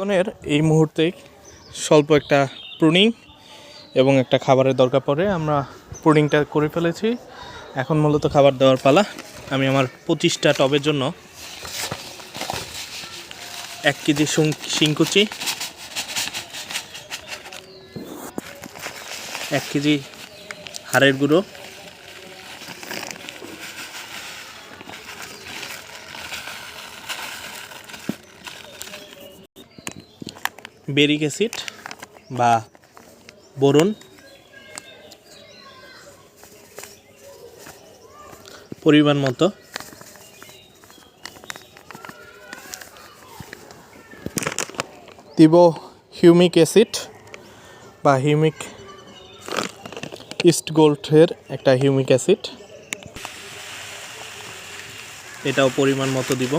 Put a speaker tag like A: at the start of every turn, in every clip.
A: ড্রাগনের এই মুহূর্তে স্বল্প একটা প্রুনিং এবং একটা খাবারের দরকার পড়ে। আমরা প্রুনিংটা করে ফেলেছি। এখন মূলত খাবার দেওয়ার পালা। আমি আমার পঁচিশটা টবের জন্য এক কেজি শিংকুচি, এক কেজি হাড়ের গুঁড়ো বেরিক অ্যাসিড বা বোরন। পরিমাণ মতো। দিব হিউমিক অ্যাসিড বা হিউমিক ইস্ট গোল্ডের একটা হিউমিক অ্যাসিড। এটাও পরিমাণ মতো দিব।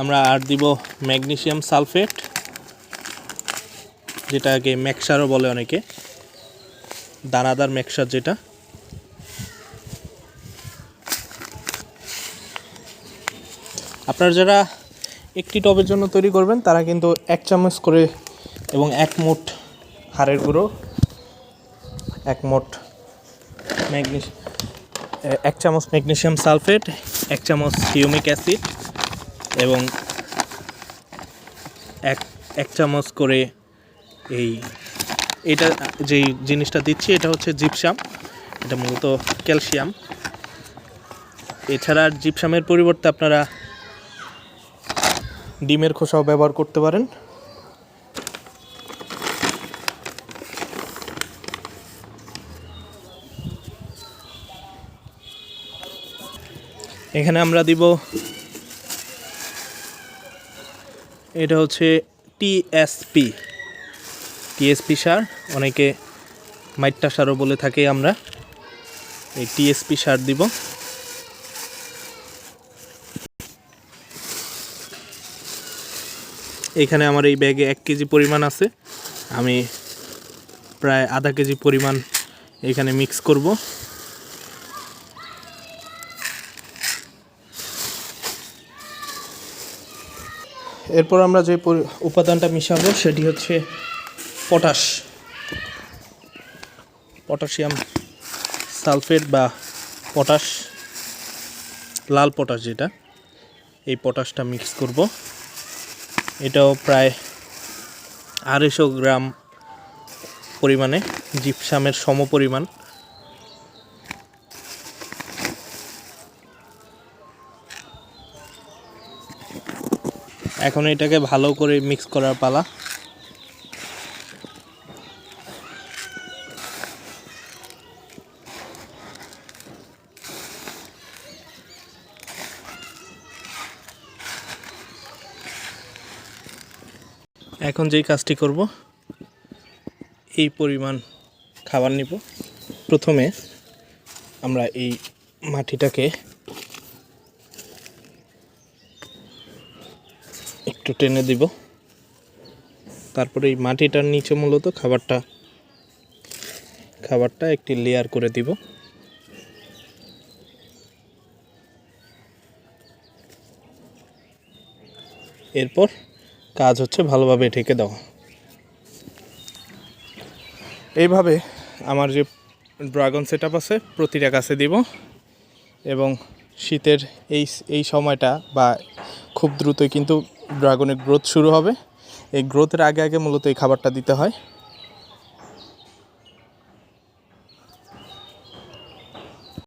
A: আমরা আর দিব ম্যাগনেশিয়াম সালফেট, যেটাকে ম্যাক্সারও বলে অনেকে। দানাদার ম্যাক্সার যেটা। আপনারা যারা একটি টবের জন্য তৈরি করবেন, তারা কিন্তু এক চামচ করে এবং এক মুঠ হাড়ের গুঁড়ো, এক মুঠ ম্যাগনেস এক চামচ ম্যাগনেশিয়াম সালফেট, এক চামচ হিউমিক অ্যাসিড এবং এক এক চামচ করে এই, এটা যেই জিনিসটা দিচ্ছি, এটা হচ্ছে জিপসাম। এটা মূলত ক্যালসিয়াম। এছাড়া জিপসামের পরিবর্তে আপনারা ডিমের খোসাও ব্যবহার করতে পারেন। এখানে আমরা দিব এটা হচ্ছে টিএসপি টিএসপি সার, অনেকে মাইট্টা সারও বলে থাকি আমরা। এই টিএসপি সার দিব। এখানে আমার এই ব্যাগে এক কেজি পরিমাণ আছে। আমি প্রায় আধা কেজি পরিমাণ এখানে মিক্স করব। এরপর আমরা যে উপাদানটা মিশাবো সেটি হচ্ছে পটাশ। পটাশিয়াম সালফেট বা পটাশ, লাল পটাশ যেটা, এই পটাশটা মিক্স করব। এটাও প্রায় আড়াইশো গ্রাম পরিমাণে, জিপসামের সম পরিমাণ এখন এটাকে ভালো করে মিক্স করার পালা। এখন যেই কাজটি করব, এই পরিমাণ খাবার নিব। প্রথমে আমরা এই মাটিটাকে একটু টেনে দিব। তারপরে এই মাটিটার নিচে মূলত খাবারটা খাবারটা একটি লেয়ার করে দিব। এরপর কাজ হচ্ছে ভালোভাবে ঢেকে দেওয়া। এইভাবে আমার যে ড্রাগন সেট আছে, প্রতিটা গাছে দিব এবং শীতের এই এই সময়টা বা খুব দ্রুতই কিন্তু ড্রাগনের গ্রোথ শুরু হবে। এই গ্রোথের আগে আগে মূলত এই খাবারটা দিতে হয়।